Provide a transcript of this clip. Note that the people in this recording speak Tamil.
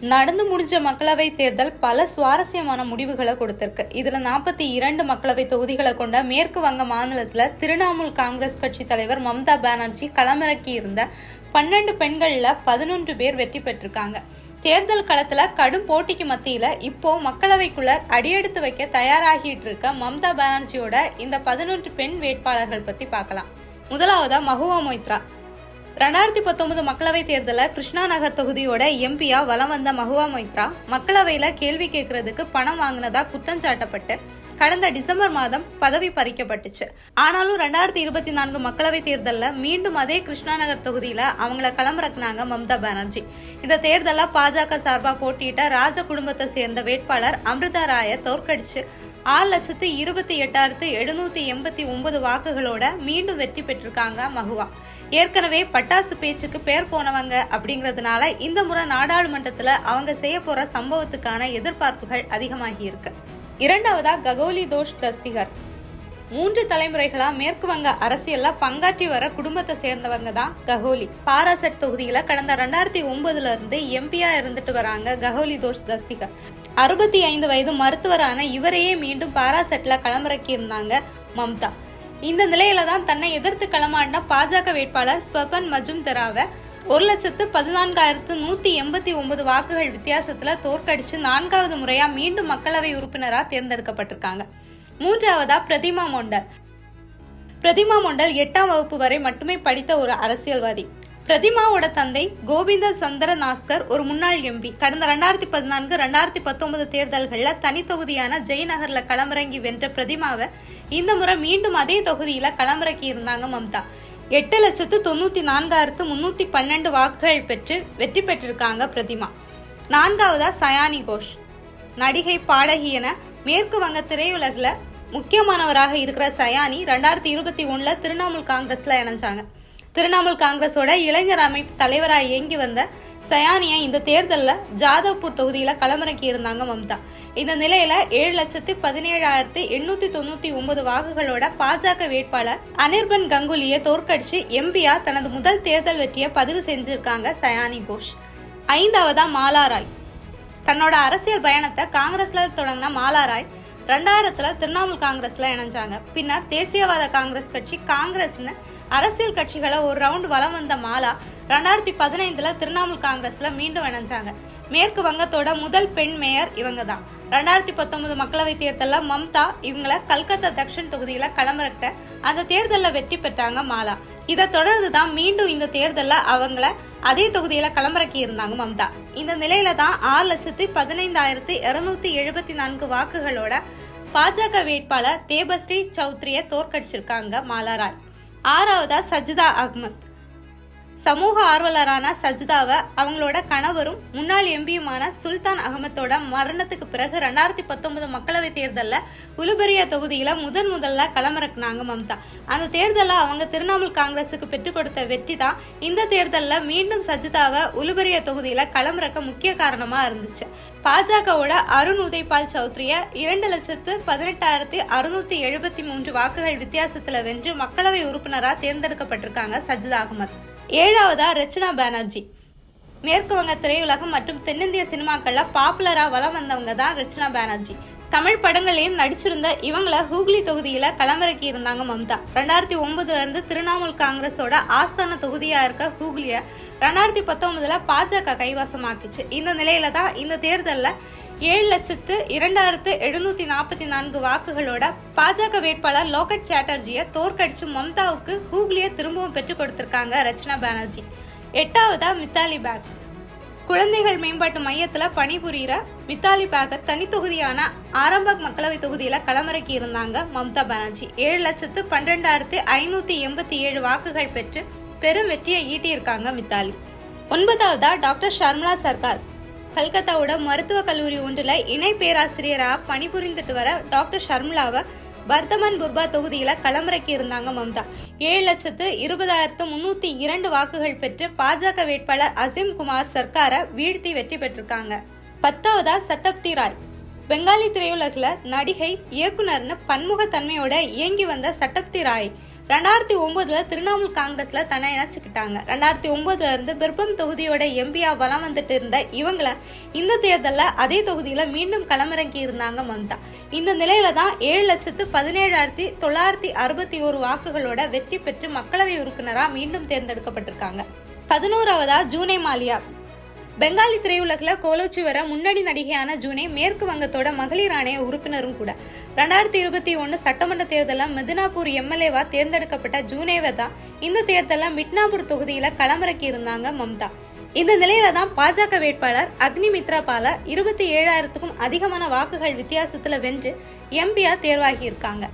நடந்து முடிஞ்ச மக்களவை தேர்தல் பல சுவாரஸ்யமான முடிவுகளை கொடுத்திருக்கு. இதுல நாற்பத்தி இரண்டு மக்களவை தொகுதிகளை கொண்ட மேற்கு வங்க மாநிலத்துல திரிணாமுல் காங்கிரஸ் கட்சி தலைவர் மம்தா பானர்ஜி களமிறக்கி இருந்த பன்னெண்டு பெண்கள்ல பதினொன்று பேர் வெற்றி பெற்றிருக்காங்க. தேர்தல் களத்துல கடும் போட்டிக்கு மத்தியில இப்போ மக்களவைக்குள்ள அடியெடுத்து வைக்க தயாராகிட்டு இருக்க மம்தா பானர்ஜியோட இந்த பதினொன்று பெண் வேட்பாளர்கள் பத்தி பார்க்கலாம். முதலாவதா மகுவா மொய்த்ரா. ரெண்டாயிரத்தி பத்தொன்பது மக்களவைத் தேர்தலில் கிருஷ்ணா நகர் தொகுதியோட எம்பியா வலம் வந்த மகுவா மொய்த்ரா மக்களவையில் கேள்வி கேட்கறதுக்கு பணம் வாங்கினதா குற்றம் சாட்டப்பட்டு கடந்த டிசம்பர் மாதம் பதவி பறிக்கப்பட்டுச்சு. ஆனாலும் ரெண்டாயிரத்தி இருபத்தி நான்கு மக்களவைத் தேர்தலில் மீண்டும் அதே கிருஷ்ணா நகர் தொகுதியில் அவங்கள களமிறக்குனாங்க மம்தா பானர்ஜி. இந்த தேர்தலில் பாஜக சார்பாக போட்டியிட்ட ராஜ குடும்பத்தை சேர்ந்த வேட்பாளர் அமிர்தா ராயை தோற்கடிச்சு ஆறு லட்சத்து இருபத்தி எட்டாயிரத்து எழுநூத்தி எண்பத்தி ஒன்பது வாக்குகளோட மீண்டும் வெற்றி பெற்றிருக்காங்க மகுவா. ஏற்கனவே பட்டாசு பேச்சுக்கு பேர் போனவங்க அப்படிங்கிறதுனால இந்த முறை நாடாளுமன்றத்துல அவங்க செய்ய போற சம்பவத்துக்கான எதிர்பார்ப்புகள் அதிகமாகி இருக்கு. இரண்டாவதா ககோலி தோஷ் தஸ்திகர். மூன்று தலைமுறைகளா மேற்கு வங்க அரசியல்ல பங்காற்றி வர குடும்பத்தை சேர்ந்தவங்க தான் ககோலி. பாராசெட் தொகுதியில கடந்த ரெண்டாயிரத்தி ஒன்பதுல இருந்து எம்பியா இருந்துட்டு வராங்க கஹோலி தோஷ் தஸ்திகர். அறுபத்தி ஐந்து வயது மருத்துவரான இவரையே மீண்டும் பாராசெட்டில் களமிறக்கியிருந்தாங்க மம்தா. இந்த நிலையில தான் தன்னை எதிர்த்து களமாடின பாஜக வேட்பாளர் ஸ்வபன் மஜும்தராவை ஒரு லட்சத்து பதினான்காயிரத்து நூற்றி எண்பத்தி ஒன்பது வாக்குகள் வித்தியாசத்தில் தோற்கடிச்சு நான்காவது முறையாக மீண்டும் மக்களவை உறுப்பினராக தேர்ந்தெடுக்கப்பட்டிருக்காங்க. மூன்றாவதா பிரதிமா மொண்டல். பிரதிமா மொண்டல் எட்டாம் வகுப்பு வரை மட்டுமே படித்த ஒரு அரசியல்வாதி. பிரதிமாவோட தந்தை கோவிந்த சந்திர நாஸ்கர் ஒரு முன்னாள் எம்பி கடந்த ரெண்டாயிரத்தி பதினான்கு ரெண்டாயிரத்தி பத்தொன்பது தேர்தல்களில் தனி தொகுதியான ஜெய்நகர்ல களமிறங்கி வென்ற பிரதிமாவை இந்த முறை மீண்டும் அதே தொகுதியில களமிறக்கி இருந்தாங்க மம்தா. எட்டு லட்சத்து தொண்ணூத்தி நான்காயிரத்து முன்னூத்தி பன்னெண்டு வாக்குகள் பெற்று வெற்றி பெற்றிருக்காங்க பிரதிமா. நான்காவதா சயானி கோஷ். நடிகை பாடகி என மேற்கு வங்க திரையுலகில் முக்கியமானவராக இருக்கிற சயானி ரெண்டாயிரத்தி இருபத்தி ஒன்றில் திரிணாமுல் காங்கிரஸில் இணைஞ்சாங்க. திரிணாமுல் காங்கிரஸோட இளைஞர் அமைப்பு தலைவராக இயங்கி வந்த சயானியை இந்த தேர்தலில் ஜாதவ்பூர் தொகுதியில் களமிறக்கி இருந்தாங்க மம்தா. இந்த நிலையில ஏழு லட்சத்தி பதினேழாயிரத்தி எண்ணூத்தி தொண்ணூத்தி ஒன்பது வாக்குகளோட பாஜக வேட்பாளர் அனிர்பன் கங்குலியை தோற்கடிச்சு எம்பியா தனது முதல் தேர்தல் வெற்றியை பதிவு செஞ்சிருக்காங்க சயானி கோஷ். ஐந்தாவதா மாலாராய். தன்னோட அரசியல் பயணத்தை காங்கிரஸ்ல தொடங்கின மாலாராய் ரெண்டாயிரத்துல திரிணாமுல் காங்கிரஸ்ல இணைஞ்சாங்க. பின்னர் தேசியவாத காங்கிரஸ் கட்சி காங்கிரஸ்னு அரசியல் கட்சிகளை ஒரு ரவுண்ட் வலம் வந்த மாலா ரெண்டாயிரத்தி பதினைந்துல திரிணாமுல் காங்கிரஸ்ல மீண்டும் இணைஞ்சாங்க. மேற்கு வங்கத்தோட முதல் பெண் மேயர் இவங்க தான் ரெண்டாயிரத்தி பத்தொன்பது மக்களவை தேர்தலில் மம்தா இவங்கள கல்கத்தா தக்ஷன் தொகுதியில களமிறக்க அந்த தேர்தலில் வெற்றி பெற்றாங்க மாலா. இதை தொடர்ந்து தான் மீண்டும் இந்த தேர்தலில் அவங்கள அதே தொகுதியில் களமிறக்கி இருந்தாங்க மம்தா. இந்த நிலையில தான் ஆறு லட்சத்தி பதினைந்தாயிரத்தி இருநூத்தி எழுபத்தி நான்கு வாக்குகளோட பாஜக வேட்பாளர் தேபஸ்ரீ சௌத்ரியை தோற்கடிச்சிருக்காங்க மாலாராய். ஆறாவதா சஜிதா அஹ்மத் சமூக ஆர்வலரான சஜிதாவை அவங்களோட கணவரும் முன்னாள் எம்பியுமான சுல்தான் அகமத்தோட மரணத்துக்கு பிறகு ரெண்டாயிரத்தி பத்தொன்பது மக்களவை தேர்தலில் உலுபெரியா தொகுதியில் முதன் முதல்ல களமிறக்குனாங்க மம்தா. அந்த தேர்தலில் அவங்க திரிணாமுல் காங்கிரஸுக்கு பெற்றுக் கொடுத்த வெற்றி தான் இந்த தேர்தலில் மீண்டும் சஜிதாவை உலுபெரியா தொகுதியில் களமிறக்க முக்கிய காரணமாக இருந்துச்சு. பாஜகவோட அருண் உதய்பால் சௌத்ரியை இரண்டு லட்சத்து பதினெட்டாயிரத்தி அறுநூத்தி எழுபத்தி மூன்று வாக்குகள் வித்தியாசத்தில் வென்று மக்களவை உறுப்பினராக தேர்ந்தெடுக்கப்பட்டிருக்காங்க சஜிதா அகமத். ஏழாவதா ரச்சனா பானர்ஜி. மேற்கு வங்க திரையுலகம் மற்றும் தென்னிந்திய சினிமாக்களில் பாப்புலராக வலம் வந்தவங்க தான் ரச்சனா பானர்ஜி. தமிழ் படங்களையும் நடிச்சிருந்த இவங்களை ஹூக்ளி தொகுதியில் களமிறக்கி இருந்தாங்க மம்தா. ரெண்டாயிரத்தி ஒன்பதுலேருந்து திரிணாமுல் காங்கிரஸோட ஆஸ்தான தொகுதியாக இருக்க ஹூக்லிய ரெண்டாயிரத்தி பத்தொன்பதில் பாஜக கைவாசமாக்கிச்சு. இந்த நிலையில தான் இந்த தேர்தலில் ஏழு லட்சத்து இரண்டாயிரத்து எழுநூத்தி நாற்பத்தி நான்கு வாக்குகளோட பாஜக வேட்பாளர் லோகட் சாட்டர்ஜியை தோற்கடிச்சு மம்தாவுக்கு ஹூக்லியை திரும்பவும் பெற்றுக் கொடுத்திருக்காங்க ரச்சனா பானர்ஜி. எட்டாவதா மித்தாலி பேக். குழந்தைகள் மேம்பாட்டு மையத்தில் பணிபுரிகிற மித்தாலி பேக்கை தனி தொகுதியான ஆரம்பக் மக்களவை தொகுதியில் களமிறக்கி இருந்தாங்க மம்தா பானர்ஜி. ஏழு லட்சத்து பன்னிரெண்டாயிரத்து ஐநூற்றி எண்பத்தி ஏழு வாக்குகள் பெற்று பெரும் வெற்றியை ஈட்டியிருக்காங்க மித்தாலி. ஒன்பதாவதா டாக்டர் ஷர்மலா சர்கார். கல்கத்தாவோட மருத்துவக் கல்லூரி ஒன்றில் இணை பேராசிரியராக பணிபுரிந்துட்டு வர டாக்டர் ஷர்மிளாவை பர்தமன் புர்பா தொகுதியில் களமிறக்கி இருந்தாங்க மம்தா. ஏழு லட்சத்து இருபதாயிரத்து முன்னூற்றி இரண்டு வாக்குகள் பெற்று பாஜக வேட்பாளர் அசிம் குமார் சர்க்காரை வீழ்த்தி வெற்றி பெற்றிருக்காங்க. பத்தாவதா சட்டப்தி ராய். பெங்காலி திரையுலகில் நடிகை இயக்குனர்னு பன்முகத்தன்மையோட இயங்கி வந்த சட்டப்தி ராய். ரெண்டாயிரத்தி ஒன்பதுல திரிணாமுல் காங்கிரஸ்ல தன்னை இணைச்சுக்கிட்டாங்க. ரெண்டாயிரத்தி ஒன்பதுல இருந்து தொகுதியோட எம்பியா வலம் வந்துட்டு இருந்த இவங்கள இந்த தேர்தலில் அதே தொகுதியில மீண்டும் களமிறங்கி இருந்தாங்க மம்தா. இந்த நிலையில தான் ஏழு லட்சத்து பதினேழாயிரத்தி தொள்ளாயிரத்தி அறுபத்தி ஒரு வாக்குகளோட வெற்றி பெற்று மக்களவை உறுப்பினராக மீண்டும் தேர்ந்தெடுக்கப்பட்டிருக்காங்க. பதினோராவதா ஜூனை மாலியா பெங்காலி திரையுலகில் கோலோச்சி வர முன்னணி நடிகையான ஜூனே மேற்கு வங்கத்தோட மகளிர் ஆணைய உறுப்பினரும் கூட. ரெண்டாயிரத்தி இருபத்தி ஒன்று சட்டமன்ற தேர்தலில் மிதினாபூர் எம்எல்ஏவா தேர்ந்தெடுக்கப்பட்ட ஜூனேவை தான் இந்த தேர்தலில் மிட்னாபூர் தொகுதியில் களமிறக்கி இருந்தாங்க மம்தா. இந்த நிலையில தான் பாஜக வேட்பாளர் அக்னி மித்ரா பால இருபத்தி ஏழாயிரத்துக்கும் அதிகமான வாக்குகள் வித்தியாசத்துல வென்று எம்பியா தேர்வாகி இருக்காங்க.